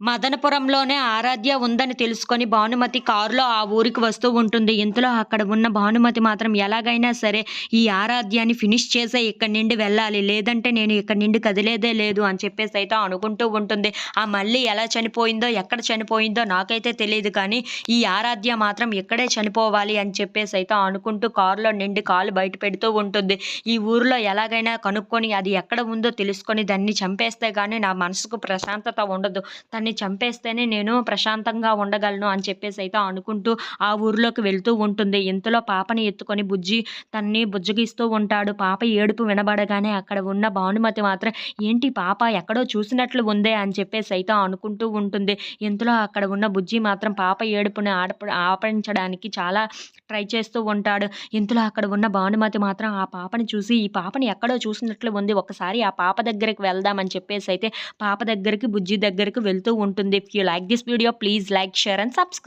మదనపురంలోనే ఆరాధ్య ఉందని తెలుసుకొని భానుమతి కారులో ఆ ఊరికి వస్తూ ఉంటుంది. ఇంతలో అక్కడ ఉన్న భానుమతి మాత్రం ఎలాగైనా సరే ఈ ఆరాధ్యాన్ని ఫినిష్ చేసే ఇక్కడి నుండి వెళ్ళాలి. లేదంటే నేను ఇక్కడి నుండి కదిలేదే లేదు అని చెప్పేసి అయితే అనుకుంటూ ఉంటుంది. ఆ మళ్ళీ ఎలా చనిపోయిందో ఎక్కడ చనిపోయిందో నాకైతే తెలియదు కానీ ఈ ఆరాధ్య మాత్రం ఇక్కడే చనిపోవాలి అని చెప్పేసి అయితే అనుకుంటూ కారులో నిండి కాలు బయట పెడుతూ ఉంటుంది. ఈ ఊరిలో ఎలాగైనా కనుక్కొని అది ఎక్కడ ఉందో తెలుసుకొని దాన్ని చంపేస్తే కానీ నా మనసుకు ప్రశాంతత ఉండదు. తను తన్ని చంపేస్తేనే నేను ప్రశాంతంగా ఉండగలను అని చెప్పేసి అయితే అనుకుంటూ ఆ ఊరిలోకి వెళ్తూ ఉంటుంది. ఇంతలో పాపని ఎత్తుకొని బుజ్జి తన్ని బుజ్జగిస్తూ ఉంటాడు. పాప ఏడుపు వినబడగానే అక్కడ ఉన్న భానుమతి మాత్రం ఏంటి పాప ఎక్కడో చూసినట్లు ఉందే అని చెప్పేసి అయితే అనుకుంటూ ఉంటుంది. ఇంతలో అక్కడ ఉన్న బుజ్జి మాత్రం పాప ఏడుపుని ఆడప ఆపించడానికి చాలా ట్రై చేస్తూ ఉంటాడు. ఇంతలో అక్కడ ఉన్న భానుమతి మాత్రం ఆ పాపని చూసి ఈ పాపని ఎక్కడో చూసినట్లు ఉంది. ఒకసారి ఆ పాప దగ్గరికి వెళ్దామని చెప్పేసి అయితే పాప దగ్గరికి బుజ్జి దగ్గరికి వెళ్తూ ఉంటుంది. If you like this video please like share and subscribe